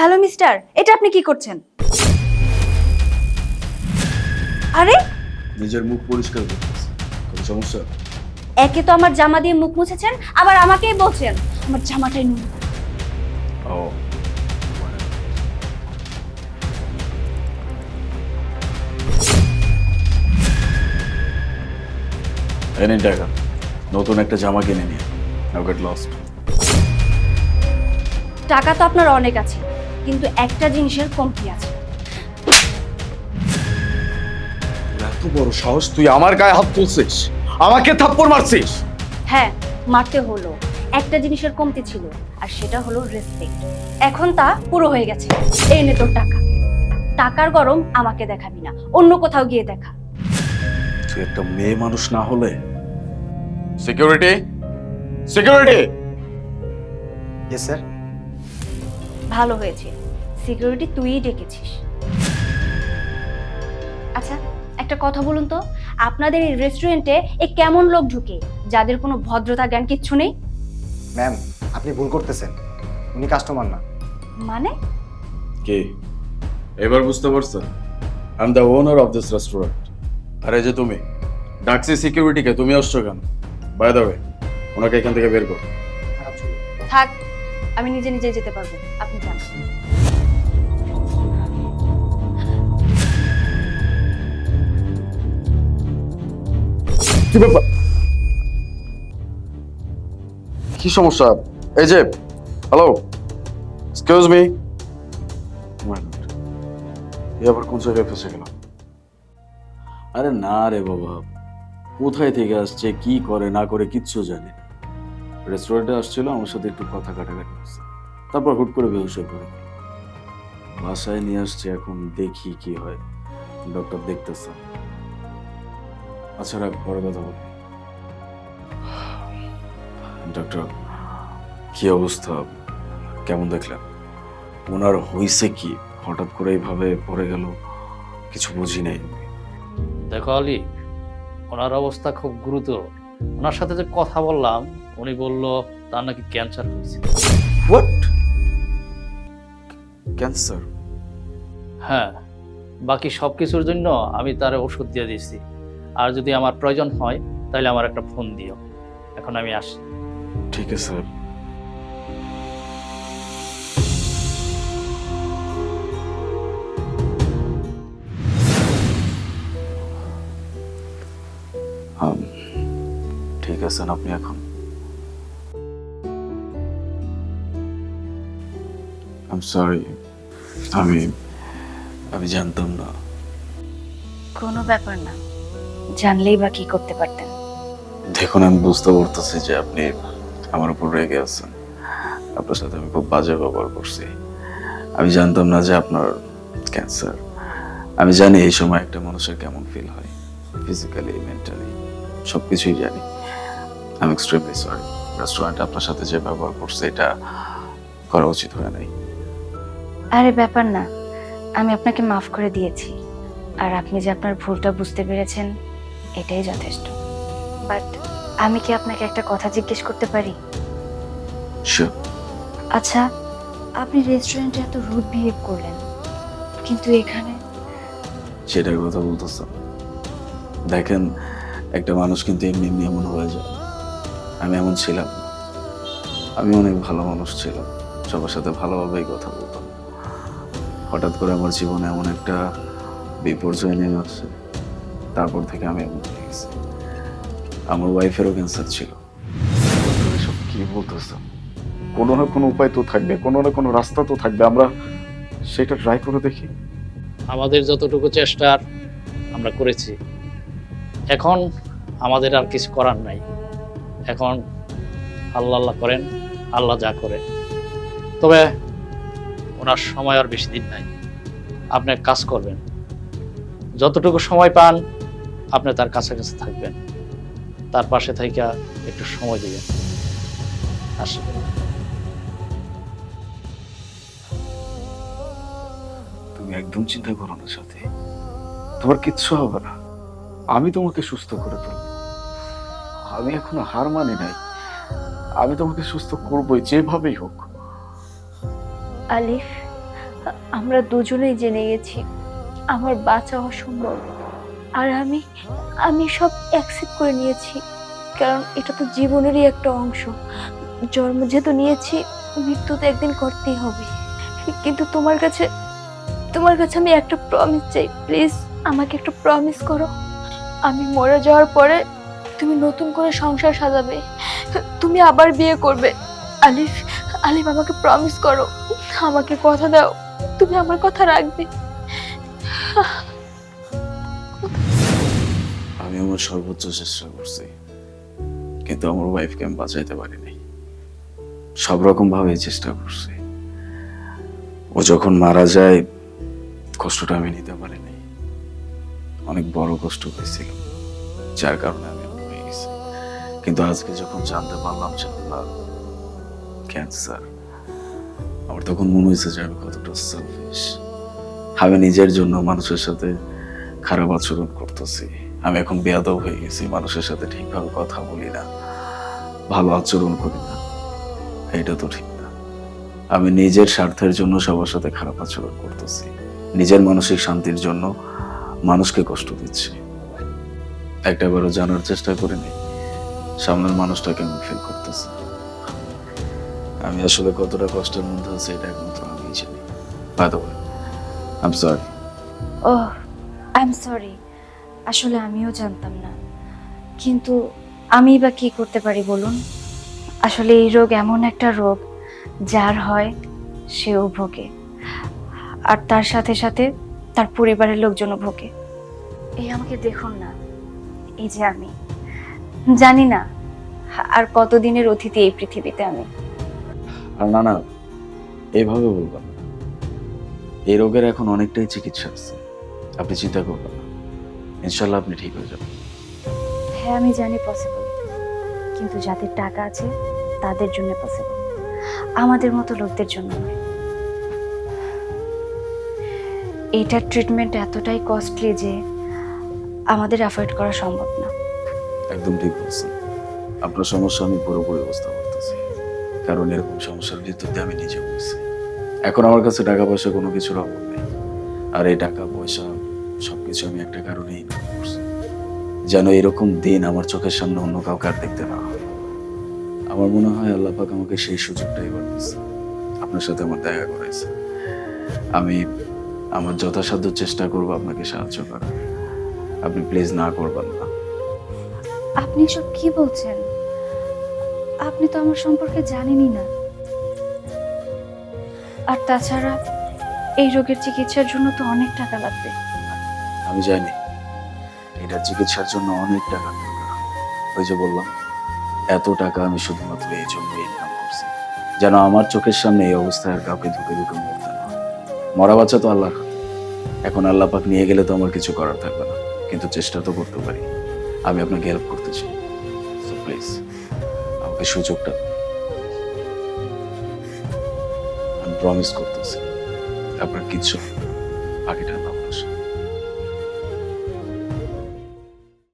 Hello mister এটা আপনি কি করছেন? আরে! নিজের মুখ পরিষ্কার করতেছে। কোনো সমস্যা? একে তো আমার জামা দিয়ে মুখ মুছেছেন আবার আমাকেই বলছেন আমার জামাটাই নুন। ও। এনে টাকা। নতুন একটা জামা কিনে নিয়ে নাও গেট লস্ট টাকা তো আপনার অনেক আছে। কিন্তু একটা জিনিসের কমতি আছে। এত বড় সাহস তুই আমার গায়ে হাত তুলছিস? আমাকে থাপ্পড় মারছিস? হ্যাঁ মারতে হলো। একটা জিনিসের কমতি ছিল আর সেটা হলো রেসপেক্ট এখন তা পুরো হয়ে গেছে। এই নে তোর টাকা। টাকার গরম আমাকে দেখাবি না অন্য কোথাও গিয়ে দেখা। তুই একটা মেয়ে মানুষ না হলে? সিকিউরিটি সিকিউরিটি ইয়েস স্যার ভালো হয়েছে। সিকিউরিটি তুইই ডেকেছিস। আচ্ছা একটা কথা বলুন তো আপনাদের এই রেস্টুরেন্টে এ কেমন লোক ঢুকে যাদের কোনো ভদ্রতা জ্ঞান কিচ্ছু নেই? ম্যাম আপনি ভুল করতেছেন। উনি কাস্টমার না। মানে? কে? এবার বুঝতে পারছ I am the owner of this restaurant আরে যে তুমি ডাকছি সিকিউরিটিকে তুমি আসছো কেন? বাই দ্য ওয়ে ওনাকে এখান থেকে বের কর। থাক আমি নিজে নিজে যেতে পারব। আপনি যান। কি সমস্যা? এই যে হ্যালো এক্সকিউজ মি আবার কোন জায়গায় ফেসে গেল আরে না রে বাবা। কোথায় থেকে আসছে, কি করে, না করে কিচ্ছু জানি রেস্টুরেন্টে আসছিল, আমার সাথে একটু কথা কাটাকাটি করছে। তারপর হুট করে বেহুশ হয়ে পড়ে। বাসায় নিয়ে আসছে, এখন দেখি কি হয়। ডক্টর দেখতেছে। আচ্ছা রাখ, পরে কথা বলি। ডক্টর কি অবস্থা? কেমন দেখলেন? ওনার হইছে কি? হঠাৎ করে এইভাবে পড়ে গেল? কিছু বুঝি নাই। দেখো আলী, ওনার অবস্থা খুব গুরুতর। ওনার সাথে যে কথা বললাম উনি বলল তার নাকি ক্যান্সার হয়েছে। হোয়াট ক্যান্সার হ্যাঁ বাকি সব কিছুর জন্য আমি তার ওষুধ দিয়ে দিয়েছি। আর যদি আমার প্রয়োজন হয় তাহলে আমার একটা ফোন দিও। এখন আমি আসি ঠিক আছে স্যার। ঠিক আছেন আপনি এখন? আম সরি আমি আমি জানতাম না। কোনো ব্যাপার না। জানলেই বা কি করতে পারতেন। দেখুন আমি বুঝতে পারতেছি যে আপনি আমার উপর রেগে আছেন। আপনার সাথে আমি খুব বাজে ব্যবহার করছি। আমি জানতাম না যে আপনার ক্যান্সার আমি জানি এই সময় একটা মানুষের কেমন ফিল হয়। ফিজিক্যালি মেন্টালি সব কিছুই জানি আমি এক্সট্রিমলি সরি রেস্টুরেন্ট আপনার সাথে যে ব্যবহার করছে এটা করা উচিত হয় নাই। আরে ব্যাপার না। আমি আপনাকে মাফ করে দিয়েছি। আর আপনি যে আপনার ভুলটা বুঝতে পেরেছেন এটাই যথেষ্ট। বাট আমি কি আপনাকে একটা কথা জিজ্ঞেস করতে পারি? আচ্ছা আপনি রেস্টুরেন্টে এত রুড বিহেভ করলেন কিন্তু এখানে? সেটার কথা বলতেছেন দেখেন একটা মানুষ কিন্তু এমনি এমনি এমন হয়ে যায়। আমি এমন ছিলাম আমি অনেক ভালো মানুষ ছিলাম। সবার সাথে ভালোভাবেই কথা বলতাম। হঠাৎ করে আমার জীবনে এমন একটা বিপর্যয় নেমে আসছে তারপর থেকে আমি এমন হয়ে গেছি। আমার ওয়াইফেরও ক্যান্সার ছিল। সব কি বলতেছেন কোনো না কোনো উপায় তো থাকবে কোনো না কোনো রাস্তা তো থাকবে। আমরা সেটা ট্রাই করে দেখি। আমাদের যতটুকু চেষ্টার আমরা করেছি। এখন আমাদের আর কিছু করার নাই। এখন আল্লাহ আল্লাহ করেন আল্লাহ যা করে। তবে ওনার সময় আর বেশি দিন নাই। আপনি কাজ করবেন। যতটুকু সময় পান, আপনি তার কাছাকাছি থাকবেন। তার পাশে থাইকা একটু সময় দিবেন। তুমি একদম চিন্তা করো না সাথে। তোমার কিচ্ছু হবে না। আমি তোমাকে সুস্থ করে তুলব। আমি এখনও হার মানি নাই। আমি তোমাকে সুস্থ করবোই, যেভাবেই হোক। আলিফ, আমরা দুজনেই জেনে গেছি আমার বাঁচা অসম্ভব। আর আমি আমি সব অ্যাকসেপ্ট করে নিয়েছি, কারণ এটা তো জীবনেরই একটা অংশ। জন্ম যেহেতু নিয়েছি, মৃত্যু তো একদিন করতেই হবে। কিন্তু তোমার কাছে তোমার কাছে আমি একটা প্রমিস চাই প্লিজ আমাকে একটা প্রমিস করো। আমি মরে যাওয়ার পরে তুমি নতুন করে সংসার সাজাবে। তুমি আবার বিয়ে করবে। আলিফ আলিফ আমাকে প্রমিস করো, আমাকে কথা দাও, তুমি আমার কথা রাখবে। আমি আমার সর্বোচ্চ চেষ্টা করছি, কিন্তু আমার ওয়াইফকে আমি বাঁচাইতে পারিনি। সব রকম ভাবে চেষ্টা করছি। ও যখন মারা যায়, কষ্টটা আমি নিতে পারিনি। অনেক বড় কষ্ট হয়েছিল, যার কারণে আমি কিন্তু আজকে যখন জানতে পারলাম যে ক্যান্সার আমার তখন মনে হয়েছে যে আমি কতটা সেলফিশ আমি নিজের জন্য মানুষের সাথে খারাপ আচরণ করতেছি। আমি এখন বেয়াদব হয়ে গেছি, মানুষের সাথে ঠিকভাবে কথা বলি না, ভালো আচরণ করি না। এটা তো ঠিক না। আমি নিজের স্বার্থের জন্য সবার সাথে খারাপ আচরণ করতেছি। নিজের মানসিক শান্তির জন্য মানুষকে কষ্ট দিচ্ছি। একটাবারও জানার চেষ্টা করিনি, সামনের মানুষটাকে আমি ফিল করতেছি। আমি আসলে কতটা কষ্টের মধ্যে আছি, এটা একমাত্র আমি জানি। By the way I sorry oh I am sorry আসলে আমিও জানতাম না। কিন্তু আমি বা কি করতে পারি বলুন? আসলে এই রোগ এমন একটা রোগ যার হয় সেও ভোগে। আর তার সাথে সাথে তার পরিবারের লোকজনও ভোগে। এই আমাকে দেখুন না। এই যে আমি। জানি না আর কতদিনের অতিথি এই পৃথিবীতে আমি। আর না না এভাবে বলবেন না। এই রোগের এখন অনেকটাই চিকিৎসা আছে। আপনি চিন্তা করবেন না। ইনশাল্লাহ আপনি ঠিক হয়ে যাবেন। হ্যাঁ আমি জানি পসিবল কিন্তু যাদের টাকা আছে তাদের জন্য পসিবল আমাদের মতো লোকদের জন্য নয়। এইটার ট্রিটমেন্ট এতটাই কস্টলি যে আমাদের অ্যাফোর্ড করা সম্ভব না। একদম ঠিক বলছেন। আপনার সমস্যা আমি পুরোপুরি বুঝতে কারণ এরকম সমস্যার ভিতর আমি নিজে বলছি। এখন আমার কাছে টাকা পয়সা কোনো কিছুর অভাব নেই। আর এই টাকা পয়সা সবকিছু আমি একটা কারণেই ইনকাম করছি। যেন এরকম দিন আমার চোখের সামনে অন্য কাউকে আর দেখতে না হয়। আমার মনে হয় আল্লাহ পাক আমাকে সেই সুযোগটা এবার দিচ্ছে আপনার সাথে আমার দেখা করেছে। আমি আমার যথাসাধ্য চেষ্টা করব আপনাকে সাহায্য করার। আপনি প্লিজ না করবেন না। আপনি সব কি বলছেন? আপনি তো আমার সম্পর্কে জানেনই না। আর তাছাড়া এই রোগের চিকিৎসার জন্য তো অনেক টাকা লাগবে। আমি জানি। এটা চিকিৎসার জন্য অনেক টাকা দরকার। ওই যে বললাম, এত টাকা আমি শুধুমাত্র এই জন্য ইনকাম করছি। যেন আমার চোখের সামনে এই অবস্থায় আর কাউকে ধুকে ধুকে মরতে না মরা বাচ্চা তো আল্লাহ এখন আল্লাহ পাক নিয়ে গেলে তো আমার কিছু করার থাকবে না। কিন্তু চেষ্টা তো করতে পারি। আমি আপনাকে হেল্প করতে চাই। সো প্লিজ আমাকে সুযোগটা। আমি প্রমিস করতেছি আপনার কিচ্ছু বাকিটা